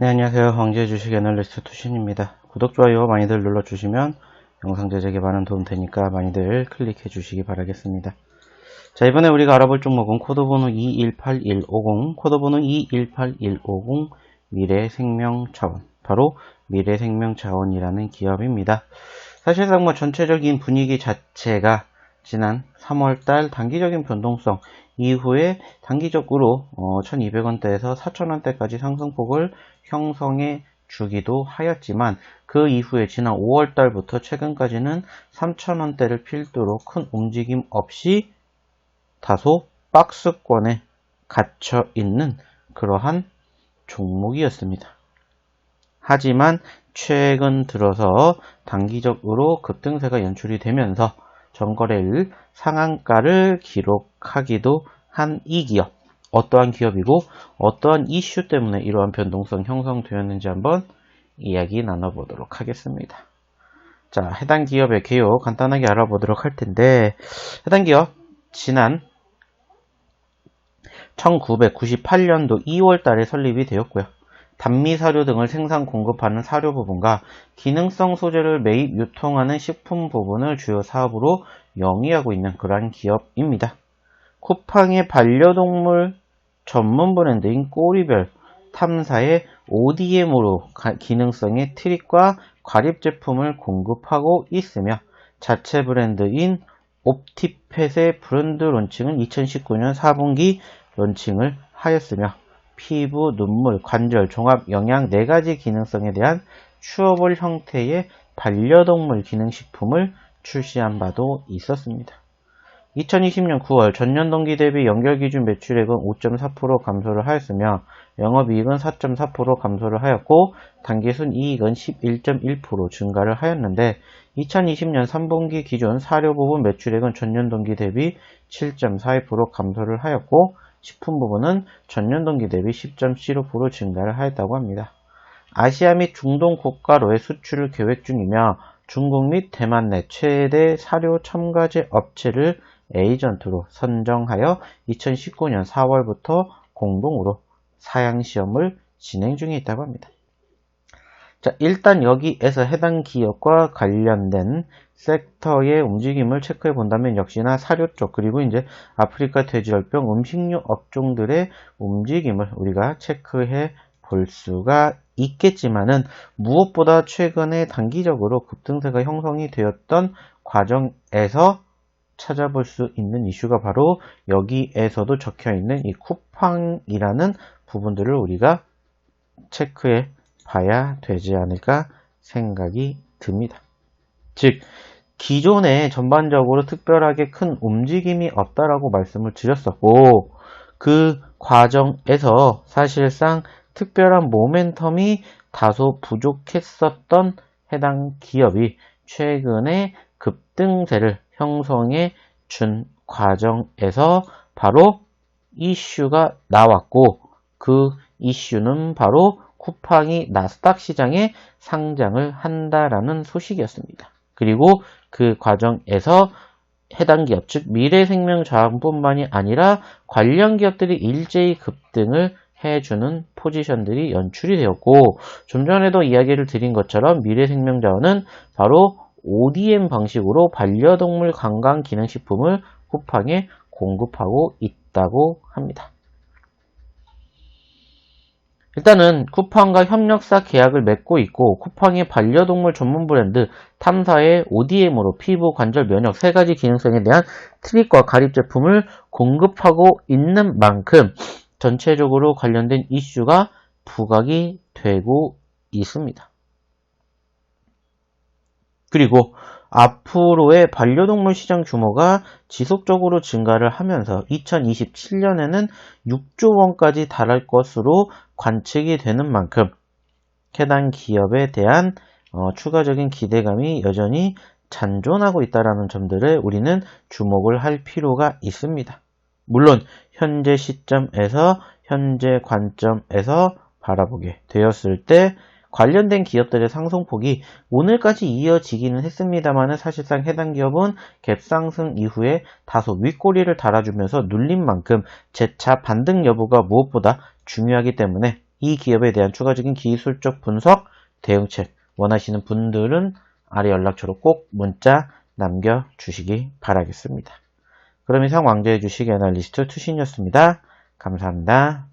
네, 안녕하세요. 황제 주식 애널리스트 투신입니다. 구독, 좋아요 많이들 눌러주시면 영상 제작에 많은 도움 되니까 많이들 클릭해 주시기 바라겠습니다. 자, 이번에 우리가 알아볼 종목은 코드번호 218150, 코드번호 218150 미래생명자원. 바로 미래생명자원이라는 기업입니다. 사실상 뭐 전체적인 분위기 자체가 지난 3월달 단기적인 변동성 이후에 단기적으로 1200원대에서 4000원대까지 상승폭을 형성해 주기도 하였지만 그 이후에 지난 5월달부터 최근까지는 3000원대를 필두로 큰 움직임 없이 다소 박스권에 갇혀 있는 그러한 종목이었습니다. 하지만 최근 들어서 단기적으로 급등세가 연출이 되면서 전거래일 상한가를 기록하기도 한 이 기업. 어떠한 기업이고 어떠한 이슈 때문에 이러한 변동성 형성되었는지 한번 이야기 나눠보도록 하겠습니다. 자, 해당 기업의 개요 간단하게 알아보도록 할 텐데 해당 기업 지난 1998년도 2월 달에 설립이 되었고요. 단미 사료 등을 생산 공급하는 사료 부분과 기능성 소재를 매입 유통하는 식품 부분을 주요 사업으로 영위하고 있는 그러한 기업입니다. 쿠팡의 반려동물 전문 브랜드인 꼬리별 탐사의 ODM으로 기능성의 트릭과 과립 제품을 공급하고 있으며 자체 브랜드인 옵티펫의 브랜드 론칭은 2019년 4분기 론칭을 하였으며 피부, 눈물, 관절, 종합 영양 4가지 기능성에 대한 추어볼 형태의 반려동물 기능식품을 출시한 바도 있었습니다. 2020년 9월 전년 동기 대비 연결 기준 매출액은 5.4% 감소를 하였으며 영업이익은 4.4% 감소를 하였고 단기순 이익은 11.1% 증가를 하였는데 2020년 3분기 기준 사료 부분 매출액은 전년 동기 대비 7.42% 감소를 하였고 식품 부분은 전년 동기 대비 10.75% 증가를 하였다고 합니다. 아시아 및 중동 국가로의 수출을 계획 중이며 중국 및 대만 내 최대 사료 첨가제 업체를 에이전트로 선정하여 2019년 4월부터 공동으로 사양 시험을 진행 중에 있다고 합니다. 자, 일단 여기에서 해당 기업과 관련된 섹터의 움직임을 체크해 본다면 역시나 사료 쪽 그리고 이제 아프리카 돼지열병 음식료 업종들의 움직임을 우리가 체크해 볼 수가 있겠지만은 무엇보다 최근에 단기적으로 급등세가 형성이 되었던 과정에서 찾아볼 수 있는 이슈가 바로 여기에서도 적혀 있는 이 쿠팡이라는 부분들을 우리가 체크해 봐야 되지 않을까 생각이 듭니다. 즉, 기존에 전반적으로 특별하게 큰 움직임이 없다라고 말씀을 드렸었고, 그 과정에서 사실상 특별한 모멘텀이 다소 부족했었던 해당 기업이 최근에 급등세를 형성해 준 과정에서 바로 이슈가 나왔고 그 이슈는 바로 쿠팡이 나스닥 시장에 상장을 한다라는 소식이었습니다. 그리고 그 과정에서 해당 기업, 즉 미래생명자원뿐만이 아니라 관련 기업들이 일제히 급등을 해주는 포지션들이 연출이 되었고 좀 전에도 이야기를 드린 것처럼 미래생명자원은 바로 ODM 방식으로 반려동물 관광 기능식품을 쿠팡에 공급하고 있다고 합니다. 일단은 쿠팡과 협력사 계약을 맺고 있고 쿠팡의 반려동물 전문 브랜드 탐사의 ODM으로 피부, 관절, 면역 세 가지 기능성에 대한 트릭과 가립 제품을 공급하고 있는 만큼 전체적으로 관련된 이슈가 부각이 되고 있습니다. 그리고 앞으로의 반려동물 시장 규모가 지속적으로 증가를 하면서 2027년에는 6조 원까지 달할 것으로 관측이 되는 만큼 해당 기업에 대한 어, 추가적인 기대감이 여전히 잔존하고 있다는 점들을 우리는 주목을 할 필요가 있습니다. 물론 현재 시점에서 현재 관점에서 바라보게 되었을 때 관련된 기업들의 상승폭이 오늘까지 이어지기는 했습니다만 사실상 해당 기업은 갭상승 이후에 다소 윗꼬리를 달아주면서 눌린 만큼 재차 반등 여부가 무엇보다 중요하기 때문에 이 기업에 대한 추가적인 기술적 분석, 대응책 원하시는 분들은 아래 연락처로 꼭 문자 남겨주시기 바라겠습니다. 그럼 이상 왕재의 주식 애널리스트 투신이었습니다. 감사합니다.